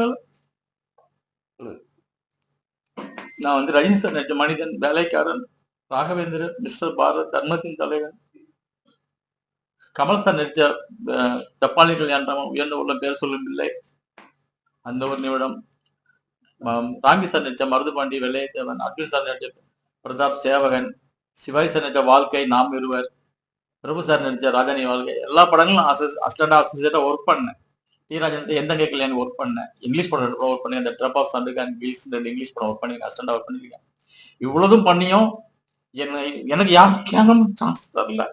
S6: நான் வந்து ரஜினி சார் நடித்த மனிதன் வேலைக்காரன் ராகவேந்திரன் மிஸ்டர் பாரத் தர்மத்தின் தலைவன். கமல் சார் நடித்த ஜப்பானியர்கள் ஜப்பானி உயர்ந்த உள்ள பேர் சொல்லும் பிள்ளை அந்த ஒரு நிமிடம். ராமி சார் நடித்த மருதுபாண்டி வெள்ளையத்தேவன் அர்ஜுன் சார் நடித்த பிரதாப் சேவகன் சிவாஜி சார் நடித்த வாழ்க்கை நாம் இருவர் பிரபு சார் நடிச்ச ராஜானி வாழ்க்கை எல்லா படங்களும் அசிஸ்டண்டா அசிஸ்டண்டாக ஒர்க் பண்ணேன். டி ராஜன் எந்த கேட்கலையான்னு ஒர்க் பண்ணேன். இங்கிலீஷ் படம் ஒர்க் பண்ணி அந்த ட்ரப் ஆஃப் சண்டுகான் கில்ஸ் ரெண்டு இங்கிலீஷ் படம் ஒர்க் பண்ணி அசிஸ்டண்டா ஒர்க் பண்ணிருக்கேன். இவ்வளவும் பண்ணியும் என்னை எனக்கு யாரும் சான்ஸ் தரல.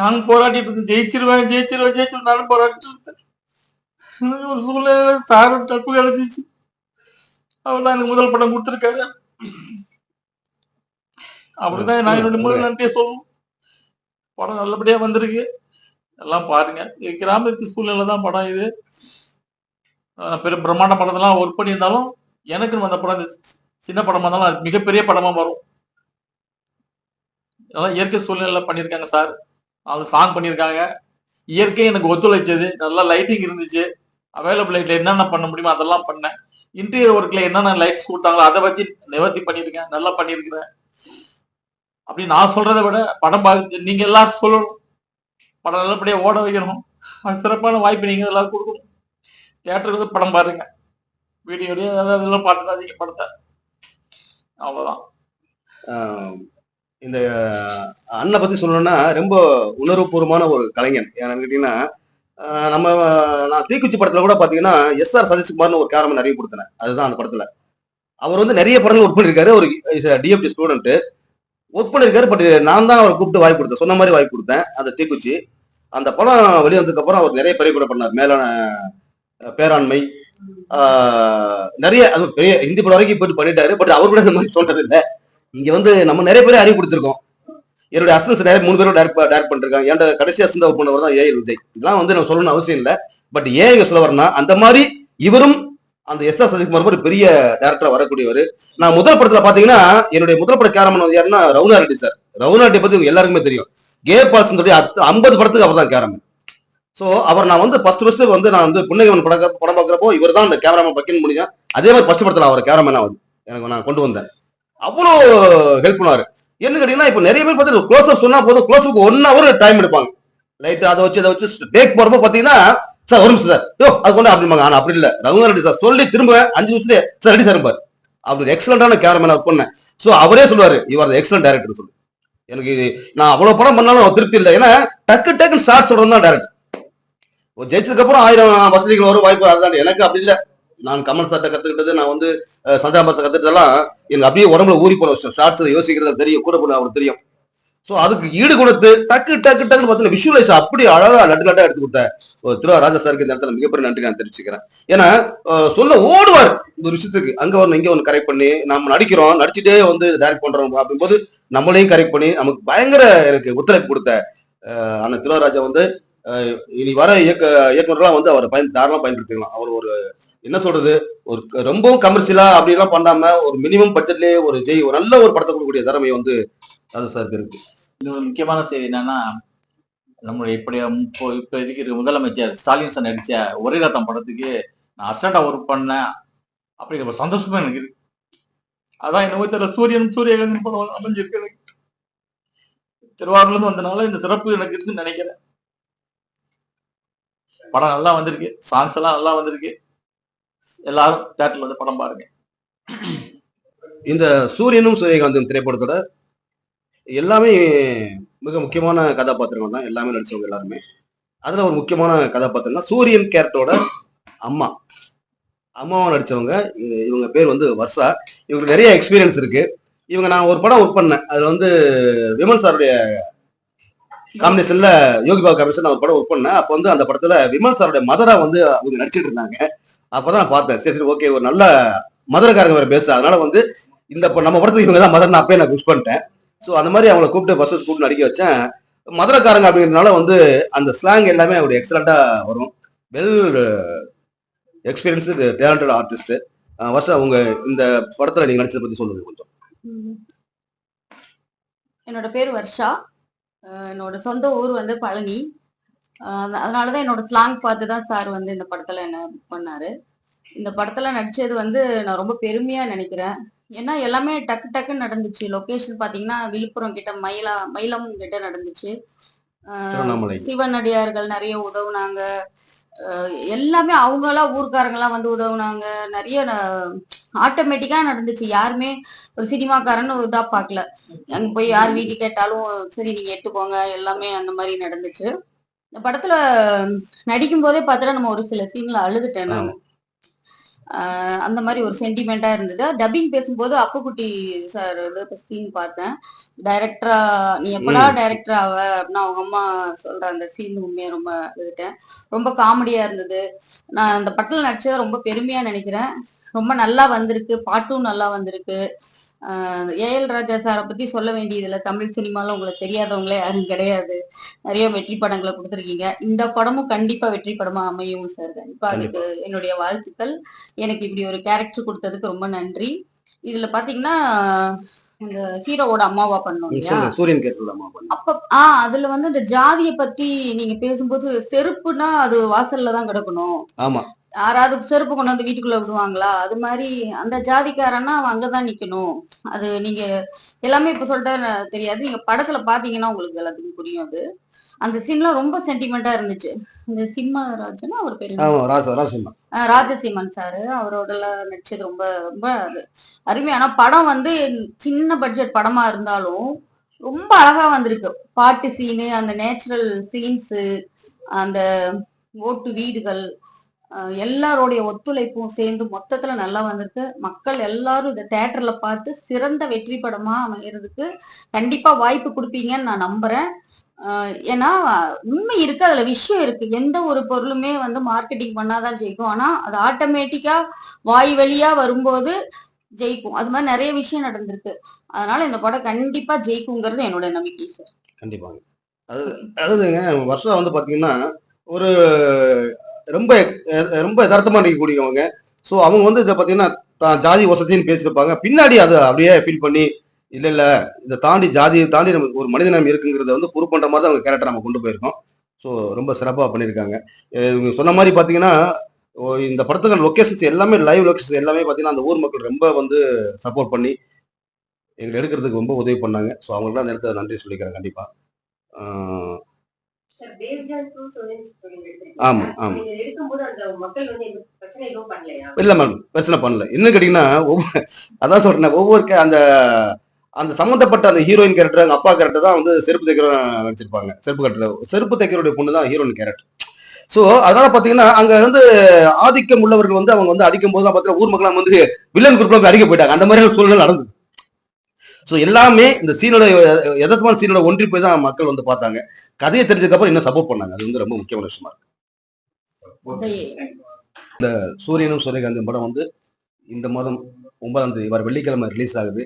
S6: நானும் போராட்டிட்டு இருக்கேன். ஜெயிச்சிருவேன் ஜெயிச்சிருவேன் ஜெயிச்சிருவேன் நானும் போராட்டிட்டு இருந்தேன் ஒரு சூழ்நிலை சாரும் தப்பு கிடைச்சிச்சு. அவர் தான் எனக்கு முதல் படம் கொடுத்துருக்காரு. அப்படிதான் நான் என்னோட முதல் நன்றியை சொல்லணும் படம் நல்லபடியா வந்திருக்கு. எல்லாம் பாருங்க. கிராமத்து சூழ்நிலை தான் படம் இது. பெரிய பிரம்மாண்ட படத்தெல்லாம் ஒர்க் பண்ணியிருந்தாலும் எனக்கு வந்த படம் சின்ன படமா இருந்தாலும் அது மிகப்பெரிய படமா வரும் அதெல்லாம் இயற்கை சூழ்நிலையில பண்ணியிருக்காங்க சார். அவங்க சாங் பண்ணியிருக்காங்க. இயற்கை எனக்கு ஒத்துழைச்சது. நல்லா லைட்டிங் இருந்துச்சு. அவைலபிள் லைட்ல என்னென்ன பண்ண முடியுமோ அதெல்லாம் பண்ணேன். இன்டீரியர் ஒர்க்ல என்னென்ன லைட்ஸ் கொடுத்தாங்களோ அதை வச்சு நிவர்த்தி பண்ணியிருக்கேன். நல்லா பண்ணியிருக்கிறேன். அப்படி நான் சொல்றதை விட படம் பார்த்து நீங்க எல்லாரும் சொல்லணும். படம் நல்லபடியா ஓட வைக்கணும். அது சிறப்பான வாய்ப்பு நீங்க எல்லாரும் கொடுக்கணும். தேட்டருக்கு வந்து படம் பாருங்க. வீடியோலயே அதாவது இதெல்லாம் பார்த்துடாதீங்க படத்தை. அவ்வளவுதான்.
S1: இந்த அண்ணனை பத்தி சொல்லணும்னா ரொம்ப உணர்வுபூர்வமான ஒரு கலைஞன். ஏன்னு கேட்டீங்கன்னா நம்ம நான் தீக்குச்சி படத்துல கூட பாத்தீங்கன்னா எஸ் ஆர் சதீஷ்குமார்னு ஒரு கேரமன் நிறைய கொடுத்தேன். அதுதான் அந்த படத்துல. அவர் வந்து நிறைய படங்கள் ஒர்க் பண்ணிருக்காரு. ஒரு டிஎஃப்டி ஸ்டூடெண்ட் ஒர்க் பண்ணிருக்காரு பட் நான் தான் அவர் கூப்பிட்டு வாய்ப்பு கொடுத்தேன். சொன்ன மாதிரி வாய்ப்பு கொடுத்தேன் அந்த தீக்குச்சி. அந்த படம் வெளிவந்ததுக்கு அப்புறம் அவர் நிறைய பெரிய படம் பண்ணார். மேலான பேராண்மை. நிறைய அது பெரிய ஹிந்தி படம் வரைக்கும் போயிட்டு பண்ணிட்டாரு. பட் அவர் கூட இந்த மாதிரி சொல்றது இல்லை இங்க வந்து நம்ம நிறைய பேர் அறிவு கொடுத்துருக்கோம் என்னுடைய அசன்ஸ் நிறைய மூணு பேரும் டேரக்ட் டேரக்ட் பண்ணிருக்காங்க. என்கிட்ட கடைசி அசிஸ்டன்ட் பண்ணவர் தான் ஏஎல் விஜய். இதெல்லாம் வந்து நம்ம சொல்லணும்னு அவசியம் இல்லை. பட் ஏன் இங்க சொல்ல வரேன்னா அந்த மாதிரி இவரும் அந்த எஸ் ஆர் சசிகுமார் ஒரு பெரிய டேரக்டரா வரக்கூடியவர். நான் முதல் படத்துல பாத்தீங்கன்னா என்னுடைய முதல் பட கேரமன் வந்து யாருன்னா ரவுனா ரெட்டி சார் ரவுனா ரெட்டி பத்தி எல்லாருக்குமே தெரியும். கே பால்சன் ஐம்பது படத்துக்கு அவர் தான் கேரமன். ஸோ அவர் நான் வந்து ஃபர்ஸ்ட் ஃபர்ஸ்ட் வந்து நான் வந்து புன்னகவன் படம் படம் பார்க்குறப்போ இவர் தான் அந்த கேமராமேன் பக்கின் முடியும் அதே மாதிரி ஃபர்ஸ்ட் படத்தில் அவர் கேமராமேனாக வந்து எனக்கு நான் கொண்டு வந்தேன். அவ்வளோ ஹெல்ப் பண்ணுவார் என்ன கேட்டீங்கன்னா இப்போ நிறைய பேர் பார்த்து க்ளோஸ் அப் சொன்னா போதும். Close up one hour time எடுப்பாங்க. லைட் அதை வச்சு அதை வச்சு டேக் போறப்போ பாத்தீங்கன்னா சார் ஒரு நிமிஷம் சார். யோ அது கொண்டு அப்படிம்பாங்க. ஆனா அப்படி இல்ல. ரகுவன் ரெட்டி சார் சொல்லி திரும்ப அஞ்சு நிமிஷத்துல சார் ரெடி சார் இருப்பார் அப்படி எக்ஸலண்டான கேமரா ஒர்க் பண்ணேன். ஸோ அவரே சொல்லுவாரு இவர் எக்ஸலன்ட் டேரக்டர் சொல்லு. எனக்கு நான் அவ்வளவு படம் பண்ணாலும் திருப்தி இல்லை. ஏன்னா டக்கு டக்குன்னு ஷார்ட் சொல்றது தான் டேரக்டர் ஜெயிச்சதுக்கு அப்புறம் ஆயிரம் வசதிகள் வரும் வாய்ப்பு அதுதான். எனக்கு அப்படி இல்லை. நான் கமல் சார்ட்ட கத்துக்கிட்டது நான் வந்து சந்திரா கத்துக்கிட்டதெல்லாம் எனக்கு அப்படியே உடம்புல ஊறி போன விஷயம். ஷார்ட்ஸ் யோசிக்கிறது தெரியும் கூட போன அவருக்கு தெரியும். ஸோ அதுக்கு ஈடு கொடுத்து டக்கு டக்கு டக்குன்னு பார்த்தீங்கன்னா விஷுவலைஸ் அப்படி அழகா லட்டு லட்டா எடுத்து கொடுத்த ஒரு திருவா ராஜா சாருக்கு இந்த இடத்துல மிகப்பெரிய நன்றி நான் தெரிவிச்சுக்கிறேன். ஏன்னா சொல்ல ஓடுவார் இந்த ஒரு விஷயத்துக்கு. அங்க ஒன்று இங்க ஒன்று கரெக்ட் பண்ணி நம்ம நடிக்கிறோம் நடிச்சுட்டே வந்து டைரக்ட் பண்றோம் அப்படிங்கும்போது நம்மளையும் கரெக்ட் பண்ணி நமக்கு பயங்கர எனக்கு ஒத்துழைப்பு கொடுத்த அந்த திருவாராஜா வந்து இனி வர இயக்க இயக்குநர்லாம் வந்து அவர் பயன் தாராளமாக பயன்படுத்திக்கலாம். அவர் ஒரு என்ன சொல்றது? ஒரு க- ரொம்பவும் கமர்ஷியலா அப்படிலாம் பண்ணாம ஒரு மினிமம் பட்ஜெட்லயே ஒரு ஜெய் ஒரு நல்ல ஒரு படத்தை கொடுக்கக்கூடிய திறமை வந்து ராஜா சாருக்கு இருக்கு.
S6: இன்னொரு முக்கியமான செய்தி என்னன்னா நம்மளுடைய இப்படி இப்போ இப்ப இருக்கிற முதலமைச்சர் ஸ்டாலின் சார் நடிச்ச ஒரே ரத்தம் படத்துக்கு நான் அசண்டா ஒர்க் பண்ணேன் அப்படிங்கிற ஒரு சந்தோஷமா எனக்கு இருக்கு. அதான் என்ன தெரியல சூரியன் சூரியகன் படம் அமைஞ்சிருக்கு எனக்கு. திருவாரூர்லேருந்து வந்தனால இந்த சிறப்பு எனக்கு இருக்குன்னு நினைக்கிறேன். படம் நல்லா வந்திருக்கு சாங்ஸ் எல்லாம் நல்லா வந்திருக்கு. எல்லாரும் தேட்டர்ல வந்து படம் பாருங்க.
S1: இந்த சூரியனும் சூரியகாந்தும் திரைப்படத்தோட எல்லாமே மிக முக்கியமான கதாபாத்திரங்கள் தான் எல்லாமே நடிச்சவங்க எல்லாருமே. அதுல ஒரு முக்கியமான கதாபாத்திரம்னா சூரியன் கேரக்டரோட அம்மா. அம்மாவை நடிச்சவங்க இவங்க பேர் வந்து வர்ஷா. இவங்களுக்கு நிறைய எக்ஸ்பீரியன்ஸ் இருக்கு. இவங்க நான் ஒரு படம் ஒர்க் பண்ணேன். அதுல வந்து விமல் சாருடைய காம்பினேஷன்ல யோகி பாபு காம்பினேஷன் நான் ஒரு படம் ஒர்க் பண்ணேன். அப்போ வந்து அந்த படத்துல விமல் சாருடைய மதரா வந்து அவங்க நடிச்சிட்டு இருந்தாங்க. அப்பதான் நான் பார்த்தேன். சரி சரி ஓகே ஒரு நல்ல மதுரக்காரங்க வேற பேச அதனால வந்து இந்த நம்ம படத்துக்கு இவங்க தான் மதர் நான் அப்பயே நான் விஷ் பண்ணிட்டேன். ஸோ அந்த மாதிரி அவங்கள கூப்பிட்டு பஸ்ஸஸ் கூப்பிட்டு நடிக்க வச்சேன். மதுரக்காரங்க அப்படிங்கிறதுனால வந்து அந்த ஸ்லாங் எல்லாமே ஒரு எக்ஸலண்டா வரும். வெல் எக்ஸ்பீரியன்ஸு டேலண்டட் ஆர்டிஸ்ட் வருஷம் உங்க இந்த படத்துல நீங்க நடிச்சதை பத்தி சொல்லுங்க கொஞ்சம்.
S7: என்னோட பேர் வர்ஷா. என்னோட சொந்த ஊர் வந்து பழனி. அதனாலதான் என்னோட ஸ்லாங் பார்த்து தான் சார் வந்து இந்த படத்துல என்ன புக் பண்ணாரு. இந்த படத்துல நடிச்சது வந்து நான் ரொம்ப பெருமையா நினைக்கிறேன். ஏன்னா எல்லாமே டக்கு டக்குன்னு நடந்துச்சு. லொகேஷன் பாத்தீங்கன்னா விழுப்புரம் கிட்ட மயிலா மயிலம் கிட்ட நடந்துச்சு. சிவனடியார்கள் நிறைய உதவுனாங்க. எல்லாமே அவங்கெல்லாம் ஊர்க்காரங்கெல்லாம் வந்து உதவுனாங்க. நிறைய ஆட்டோமேட்டிக்கா நடந்துச்சு. யாருமே ஒரு சினிமாக்காரன்னு இதா பார்க்கல. அங்க போய் யார் வீட்டுக்கு கேட்டாலும் சரி நீங்க எடுத்துக்கோங்க. எல்லாமே அந்த மாதிரி நடந்துச்சு. இந்த படத்துல நடிக்கும் போதே பார்த்தா நம்ம ஒரு சில சீன்ல அழுதுட்டேன் நான். அந்த மாதிரி ஒரு சென்டிமெண்டா இருந்தது. டப்பிங் பேசும்போது அப்புக்குட்டி சார் வந்து சீன் பார்த்தேன். டைரக்டரா நீ எப்படா டைரக்டர் ஆவ அப்படின்னு அவங்க அம்மா சொல்ற அந்த சீன் உண்மையா ரொம்ப அழுதுட்டேன் ரொம்ப காமெடியா இருந்தது. நான் அந்த படத்துல நடிச்சதை ரொம்ப பெருமையா நினைக்கிறேன். ரொம்ப நல்லா வந்திருக்கு. பாட்டும் நல்லா வந்திருக்கு. ஏஎல் ராஜா சாரை பத்தி சொல்ல வேண்டியதில்லை. தமிழ் சினிமால உங்களுக்கு தெரியாதவங்களே யாரும் கிடையாது. நிறைய வெற்றி படங்களை கொடுத்துருக்கீங்க. இந்த படமும் கண்டிப்பா வெற்றி படமா அமையும் சார் கண்டிப்பா அதுக்கு என்னுடைய வாழ்த்துக்கள். எனக்கு இப்படி ஒரு கேரக்டர் கொடுத்ததுக்கு ரொம்ப நன்றி. இதுல பாத்தீங்கன்னா இந்த ஹீரோவோட அம்மாவா பண்ணோம் அப்ப ஆ அதுல வந்து இந்த ஜாதியை பத்தி நீங்க பேசும்போது செருப்புனா அது வாசல்ல தான் கிடக்கணும்.
S1: ஆமா.
S7: யாராவது செருப்பு கொண்டு வந்து வீட்டுக்குள்ள விடுவாங்களா? அது மாதிரி அந்த ஜாதிக்காரன்னா அவன் அங்கதான் நிக்கணும். அது நீங்க எல்லாமே இப்ப சொல்லிட்டா தெரியாது. நீங்க படத்துல பாத்தீங்கன்னா உங்களுக்கு எல்லாத்துக்கும் புரியும் அது. அந்த சீன்லாம் ரொம்ப சென்டிமெண்டா இருந்துச்சு. இந்த சிம்மராஜனா அவர் பேரு ராஜசீமன் சாரு அவரோட நடிச்சது ரொம்ப ரொம்ப அது அருமையான படம் வந்து சின்ன பட்ஜெட் படமா இருந்தாலும் ரொம்ப அழகா வந்திருக்கு. பாட்டு சீனு அந்த நேச்சுரல் சீன்ஸு அந்த ஓட்டு வீடுகள் எல்லாருடைய ஒத்துழைப்பும் சேர்ந்து மொத்தத்துல நல்லா வந்திருக்கு. மக்கள் எல்லாரும் இதை தேட்டர்ல பார்த்து சிறந்த வெற்றி படமா அமைகிறதுக்கு கண்டிப்பா வாய்ப்பு கொடுப்பீங்கன்னு நான் நம்புறேன். ஏன்னா உண்மை இருக்கு அதுல விஷயம் இருக்கு. எந்த ஒரு பொருளுமே வந்து மார்க்கெட்டிங் பண்ணாதான் ஜெயிக்கும். ஆனா அது ஆட்டோமேட்டிக்கா வாய் வழியா வரும்போது ஜெயிக்கும். அது மாதிரி நிறைய விஷயம் நடந்திருக்கு. அதனால இந்த படம் கண்டிப்பா ஜெயிக்குங்கிறது என்னோட நம்பிக்கை சார்
S1: கண்டிப்பாங்க. அது அதாவதுங்க வருஷம் வந்து பாத்தீங்கன்னா ஒரு ரொம்ப ரொம்ப யதார்த்தமா இருக்கக்கூடியவங்க ஸோ அவங்க வந்து இதை பார்த்தீங்கன்னா தான் ஜாதி வசதின்னு பேசியிருப்பாங்க. பின்னாடி அதை அப்படியே ஃபீல் பண்ணி இல்லை இல்லை இதை தாண்டி ஜாதியை தாண்டி நமக்கு ஒரு மனிதனம் இருக்குங்கிறத வந்து ப்ரூவ் பண்ணுற மாதிரி தான் அவங்க கேரக்டர் நம்ம கொண்டு போயிருக்கோம். ஸோ ரொம்ப சிறப்பாக பண்ணியிருக்காங்க. இவங்க சொன்ன மாதிரி பார்த்தீங்கன்னா ஓ, இந்த படத்துக்கு லொக்கேஷன்ஸ் எல்லாமே லைவ் லொக்கேஷன்ஸ் எல்லாமே பார்த்தீங்கன்னா அந்த ஊர் மக்கள் ரொம்ப வந்து சப்போர்ட் பண்ணி எங்களை எடுக்கிறதுக்கு ரொம்ப உதவி பண்ணாங்க. ஸோ அவங்களுக்குலாம் அந்த நன்றி சொல்லிக்கிறேன்
S8: கண்டிப்பாக
S1: இல்ல மேம் பிரச்சனை பண்ணல. இன்னும் கேட்டீங்கன்னா அதான் சொல்றேன் ஒவ்வொரு அந்த அந்த சம்மந்தப்பட்ட அந்த ஹீரோயின் கேரக்டர் அவங்க அப்பா கேரக்டர் தான் வந்து செருப்பு தைக்கிற நடிச்சிருப்பாங்க. செருப்பு கட்டுற செருப்பு தைக்கிறோடைய பொண்ணு தான் ஹீரோயின் கேரக்டர் ஸோ அதனால பாத்தீங்கன்னா அங்க வந்து ஆதிக்கம் உள்ளவர்கள் வந்து அவங்க வந்து அடிக்கும் போது பார்த்தீங்கன்னா ஊர் மக்கள் வந்து வில்லன் குரூப்ல அடிக்க போயிட்டாங்க. அந்த மாதிரி ஒரு சூழ்நிலை நடந்தது. ஸோ எல்லாமே இந்த சீனோட எதார்த்தமான சீனோட ஒன்றி போய் தான் மக்கள் வந்து பார்த்தாங்க. கதையை தெரிஞ்சதுக்கு அப்புறம் இன்னும் சப்போர்ட் பண்ணாங்க. அது வந்து ரொம்ப முக்கியமான விஷயமா இருக்கு.
S7: இந்த
S1: சூரியனும் சூரியகாந்தியும் படம் வந்து இந்த மாதம் ஒன்பதாம் தேதி வர வெள்ளிக்கிழமை ரிலீஸ் ஆகுது.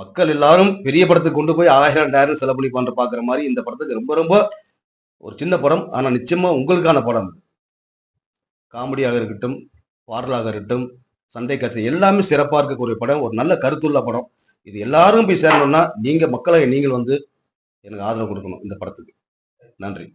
S1: மக்கள் எல்லாரும் பெரிய படத்துக்கு கொண்டு போய் ஆயிரம் ரெண்டாயிரம் செலவு பண்ணி பண்ற பாக்குற மாதிரி இந்த படத்துக்கு ரொம்ப ரொம்ப ஒரு சின்ன படம். ஆனா நிச்சயமா உங்களுக்கான படம் காமெடியாக இருக்கட்டும் பாடலாக இருக்கட்டும் சண்டை காட்சி எல்லாமே சிறப்பா இருக்கக்கூடிய படம். ஒரு நல்ல கருத்துள்ள படம். இது எல்லாரும் போய் சேரணும்னா நீங்க மக்களை நீங்கள் வந்து எனக்கு ஆதரவு கொடுக்கணும் இந்த படத்துக்கு. நன்றி.